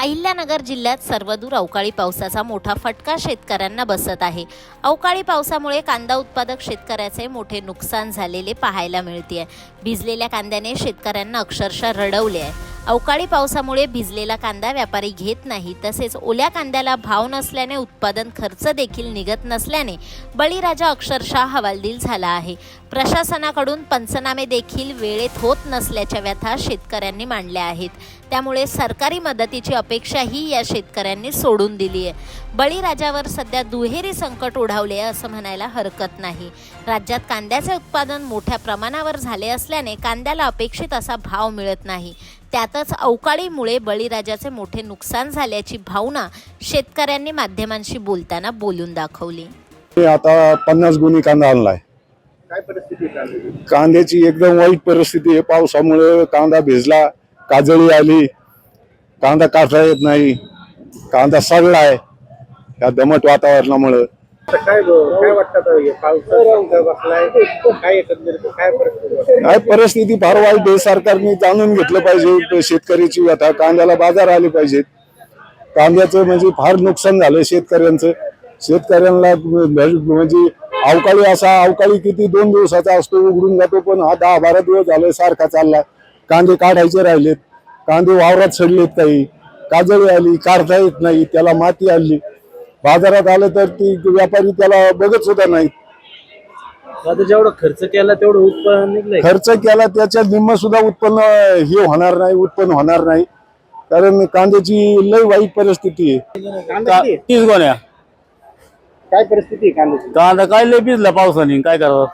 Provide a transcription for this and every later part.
अहिल्यानगर जिल्ह्यात सर्वदूर अवकाळी पावसाचा मोठा फटका शेतकऱ्यांना बसत आहे. अवकाळी पावसामुळे कांदा उत्पादक शेतकऱ्याचे मोठे नुकसान झालेले पाहायला मिळते आहे भिजलेल्या कांद्याने शेतकऱ्यांना अक्षरशः रडवले आहे. अवकाळी पावसामुळे भिजलेला कांदा व्यापारी घेत नाही तसेच ओल्या कांद्याला भाव नसल्याने उत्पादन खर्च देखील निघत नसल्याने बळीराजा अक्षरशः हवालदिल झाला आहे. प्रशासनाकडून पंचनामे देखील वेळेत होत नसल्याच्या व्यथा शेतकऱ्यांनी मांडल्या आहेत. त्यामुळे सरकारी मदतीची अपेक्षाही या शेतकऱ्यांनी सोडून दिली आहे. बळीराजावर सध्या दुहेरी संकट ओढावले आहे असं म्हणायला हरकत नाही. राज्यात कांद्याचे उत्पादन मोठ्या प्रमाणावर झाले असल्याने कांद्याला अपेक्षित असा भाव मिळत नाही. त्यातच अवकाळीमुळे बळीराजाचे मोठे नुकसान झाल्याची भावना शेतकऱ्यांनी माध्यमांशी बोलताना बोलून दाखवली. मी आता पन्नास गुणी कांदा आणलाय. काय परिस्थिती आहे कांद्याची? कांद्याची एकदम वाईट परिस्थिती आहे. पावसामुळे कांदा भिजला काजळी आली. कांदा काढता येत नाही. कांदा सडलाय. या दमट वातावरणामुळे. काय ब- काय वाटतं आता पावसाचा संदर्भ बसलाय? काय एकंदरीत काय परिस्थिती? काय परिस्थिती फार वाईट आहे. सरकारने जाणून घेतलं पाहिजे. शेतकऱ्याची व्यथा कांद्याला बाजार आले पाहिजेत. कांद्याचं म्हणजे फार नुकसान झालं शेतकऱ्यांचं. शेतकऱ्यांना म्हणजे अवकाळी असा अवकाळी किती दोन दिवसाचा असतो उघडून जातो पण हा दहा बारा दिवस झाले सारखा चालला कांदे काढायचे राहिलेत. कांदे वावरात सडलेत काही. काजळी आली काढता येत नाही. त्याला माती आली बाजारात आलं तर ती व्यापारी त्याला बघत सुद्धा नाहीत आता जेवढं खर्च केला तेवढं उत्पन्न निघलंय. खर्च केला त्याच्या निम्म सुद्धा उत्पन्न हे होणार नाही उत्पन्न होणार नाही. कारण कांद्याची लय वाईट परिस्थिती आहे. कांदा किती आहे? तीस गोण्या. काय परिस्थिती आहे कांद्याची? कांदा काय लय भिजला पावसाने काय करावं?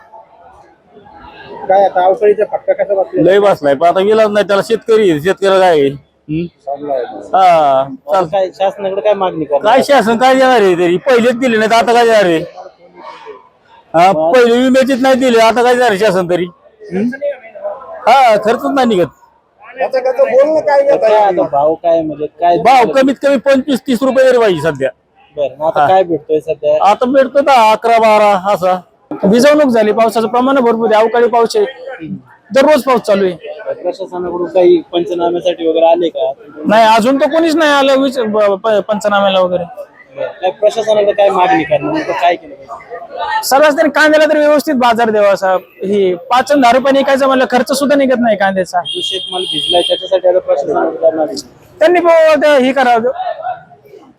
काय आता अवकाळीचा फटका कसा बसला? लय बसलाय. पण आता गेलाच नाही त्याला शेतकरी आहे. शेतकऱ्याला काय आहे? हं? हा चाल काय शासनाकडे काय मागणी करणार? काय शासन काय देणार आहे तरी? पहिलेच दिले नाही तर आता काय देणार आहे? हा पहिले विम्याचीच नाही दिले आता काय देणार आहे शासन तरी? हं? हा खर्चच नाही निघत. काय आता? भाव काय म्हणजे काय भाव कमीत कमी पंचवीस तीस रुपये तरी पाहिजे सध्या. बरं मग आता काय भेटतोय सध्या? आता भेटतो दहा अकरा बारा असा. भिजवणूक झाली पावसाचं प्रमाण भरपूर आहे अवकाळी पाऊस आहे. दररोज पाऊस चालू आहे. प्रशासनाकडून काही पंचनाम्यासाठी वगैरे आले का? नाही अजून तर कोणीच नाही आलं विच- ब- प- पंचनाम्याला वगैरे. बरं. काय मागणी करणार? नेमकं काय केलं पाहिजे? सर्वच त्यांनी कांद्याला तर व्यवस्थित बाजार द्यावा असा. ही पाच आणि दहा रुपये निघायचं म्हणलं खर्च सुद्धा निघत नाही कांद्याचा. जो शेतमाल भिजलाय त्याच्यासाठी आता प्रशासनाकडे करणार आहे. त्यांनी बुवा ते हे करावं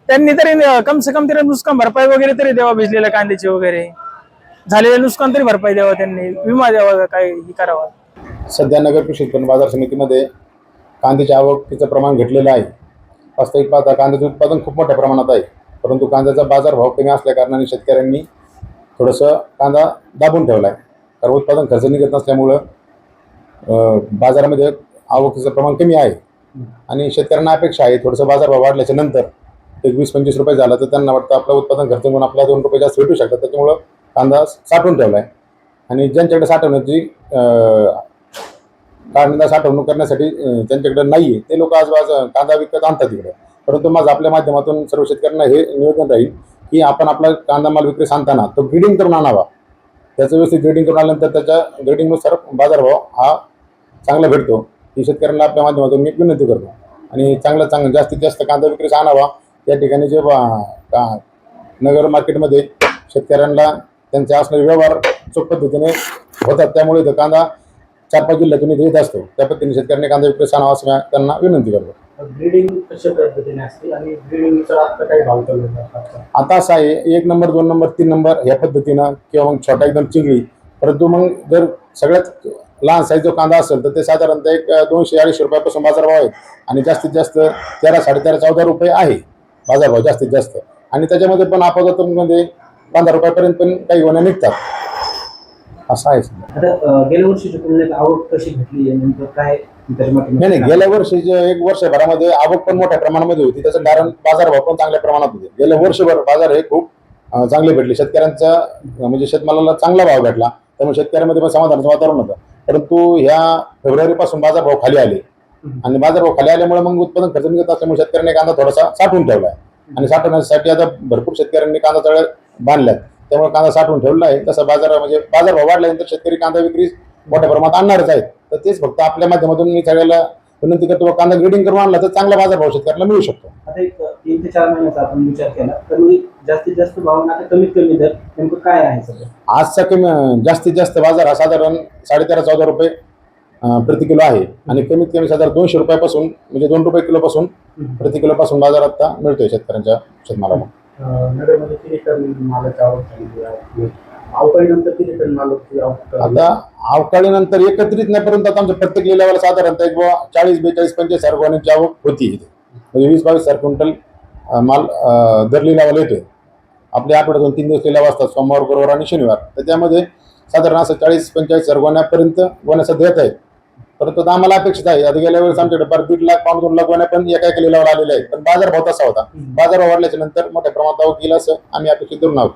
त्यांनी तरी कम से कम तरी नुकसान भरपाई वगैरे तरी द्यावा भिजलेल्या कांद्याची वगैरे. झालेलं नुकसान तरी भरपाई द्यावा त्यांनी. विमा द्यावा काय हे करावा. सध्या नगर कृषी उत्पन्न बाजार समितीमध्ये कांद्याच्या आवकीचं प्रमाण घटलेलं आहे. वास्तविक पाहता कांद्याचं उत्पादन खूप मोठ्या प्रमाणात आहे. परंतु कांद्याचा बाजारभाव कमी असल्याकारणाने शेतकऱ्यांनी थोडंसं कांदा दाबून ठेवला आहे कारण उत्पादन खर्च निघत नसल्यामुळं बाजारामध्ये आवकीचं प्रमाण कमी आहे. आणि शेतकऱ्यांना अपेक्षा आहे थोडंसं बाजारभाव वाढल्याच्या नंतर एक वीस पंचवीस रुपये झाला तर त्यांना वाटतं आपलं उत्पादन खर्च म्हणून आपल्याला दोन रुपये जास्त भेटू शकतात. त्याच्यामुळं कांदा साठवून ठेवला आहे आणि ज्यांच्याकडे साठवण्याची कांदा साठवणूक करण्यासाठी त्यांच्याकडे नाही आहे ते लोक आज कांदा विकत आणतात तिकडे परंतु माझं आपल्या माध्यमातून सर्व शेतकऱ्यांना हे निवेदन राहील की आपण आपला कांदा माल विक्री सांगताना तो ग्रेडिंग करून आणावा. त्याचं व्यवस्थित ग्रेडिंग करून आल्यानंतर त्याच्या ग्रेडिंगनुसार बाजारभाव हा चांगला भेटतो. ही शेतकऱ्यांना आपल्या माध्यमातून मी विनंती करतो. आणि चांगला चांगला जास्तीत जास्त कांदा विक्रीस आणावा. या ठिकाणी जे बा- का- नगर मार्केटमध्ये शेतकऱ्यांना त्यांचे असणारे व्यवहार चोख पद्धतीने होतात. त्यामुळे तो कांदा चार पाच जिल्ह्यातून इथे येत असतो. त्या पद्धतीने शेतकऱ्यांनी कांदा विक्री आणावा असं मी त्यांना विनंती करतो. ब्रीडिंग कशा पद्धतीने असते आणि ब्रीडिंगचा आता काही भाव चालू आहे आता? असं आहे एक नंबर दोन नंबर तीन नंबर ह्या पद्धतीनं किंवा मग छोटा एकदम चिंगळी परंतु मग जर सगळ्यात लहान साईज जो कांदा असेल तर ते साधारणतः एक दोनशे अडीचशे रुपयापासून बाजारभाव आहे आणि जास्तीत जास्त तेरा साडेतेरा चौदा रुपये आहे बाजारभाव जास्तीत जास्त. आणि त्याच्यामध्ये पण आपातमध्ये पंधरा रुपयापर्यंत पण काही गोण्या निघतात. असं आहे सध्या. आता गेल्या वर्षीच्या तुलनेत आवक कशी घटली आहे नेमकं काय त्याच्यामध्ये नाही नाही गेल्या वर्षीच्या एक वर्षभरामध्ये आवक पण मोठ्या प्रमाणामध्ये होती त्याचं कारण बाजारभाव पण चांगल्या प्रमाणात होते. गेल्या वर्षभर बाजार हे खूप अं, चांगले भेटले. शेतकऱ्यांचा अं, म्हणजे शेतमालाला चांगला भाव भेटला त्यामुळे शेतकऱ्यांमध्ये पण समाधानाचं वातावरण होतं. परंतु ह्या फेब्रुवारीपासून बाजारभाव खाली आले. आणि बाजारभाव खाली आल्यामुळे मग उत्पादन खर्च निघत असल्यामुळे शेतकऱ्यांनी कांदा थोडासा साठवून ठेवला आहे. आणि साठवण्यासाठी आता भरपूर शेतकऱ्यांनी कांदा तळ बांधल्यात. त्यामुळे कांदा साठवून ठेवला आहे. तसं बाजार म्हणजे बाजारभाव वाढल्यानंतर शेतकरी कांदा विक्री मोठ्या प्रमाणात आणणारच आहेत. तर तेच फक्त आपल्या माध्यमातून मी सगळ्याला विनंती करतो कांदा ग्रेडिंग करून आणला तर चांगला बाजारभाव शेतकऱ्याला मिळू शकतो. आता एक तीन ते चार महिन्याचा आपण विचार केला तर मग जास्तीत जास्त भाव आता कमीत कमी दर नेमकं काय आहे सगळं आजचा कमी जास्तीत जास्त बाजार हा साधारण साडेतेरा चौदा रुपये प्रति किलो आहे. आणि कमीत कमी साधारण दोनशे रुपयापासून म्हणजे दोन रुपये किलोपासून प्रति किलोपासून बाजार आता मिळतोय शेतकऱ्यांच्या शेतमालाला. नगरमध्ये किती टन मालाची आवक झालेली आहे? अवकाळीनंतर किती टन मालाची आवक झाली? आता अवकाळीनंतर एकत्रित नाही आता आमच्या प्रत्येक लिलावाला साधारणतः एक बुवा चाळीस बेचाळीस पंचेचाळीस सरगोण्याची आवक होती इथे. म्हणजे वीस बावीस हजार क्विंटल अं, माल अं, दर लिलावाला येतोय. आपले आठवड्यातून तीन दिवस लिलाव असतात सोमवार गुरुवार आणि शनिवार. तर त्यामध्ये साधारण असं चाळीस पंचेचाळीस हजार गोण्यापर्यंत गोण्या सध्या येत आहेत. परंतु आता आम्हाला अपेक्षित आहे. आता गेल्या वेळेस आमच्याकडे फार दीड लाख पाऊण दोन लाख गोण्या पण एका एका लिलावाला आलेल्या आहेत. पण बाजार भाव तसा होता. बाजार वाढल्याच्या नंतर मोठ्या प्रमाणात आवक येईल असं आम्ही अपेक्षित धरून आहोत.